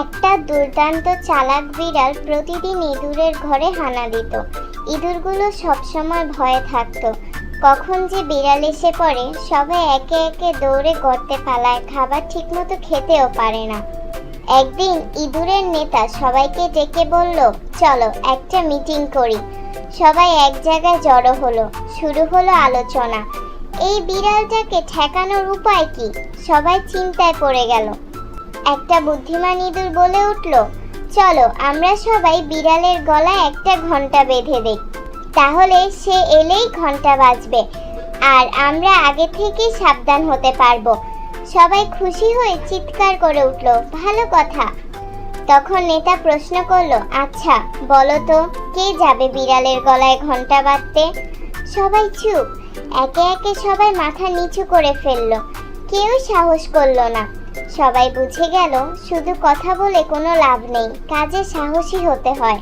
একটা দুর্দান্ত চালাক বিড়াল প্রতিদিন ইঁদুরের ঘরে হানা দিত। ইঁদুরগুলো সবসময় ভয়ে থাকতো। কখন যে বিড়াল এসে পড়ে, সবাই একে একে দৌড়ে গর্তে পালায়, খাবার ঠিকমতো খেতেও পারে না। একদিন ইঁদুরের নেতা সবাইকে ডেকে বলল, চলো, একটা মিটিং করি। সবাই এক জায়গায় জড়ো হলো, শুরু হলো আলোচনা। এই বিড়ালটাকে ঠেকানোর উপায় কি? সবাই চিন্তায় পড়ে গেল। একটা বুদ্ধিমান ইঁদুর বলে উঠল। চলো, আমরা সবাই বিড়ালের গলায় একটা ঘণ্টা বেঁধে দেই। তাহলে সে এলেই ঘণ্টা বাজবে। আর আমরা আগে থেকেই সাবধান হতে পারব। সবাই খুশি হয়ে চিৎকার করে উঠল, ভালো কথা। তখন নেতা প্রশ্ন করল আচ্ছা বলো তো, কে যাবে বিড়ালের গলায় ঘণ্টা বাঁধতে? সবাই চুপ। একে একে সবাই মাথা নিচু করে ফেলল। কেউ সাহস করল না। সবাই বুঝে গেল শুধু কথা বলে কোনো লাভ নেই কাজে সাহসী হতে হয়।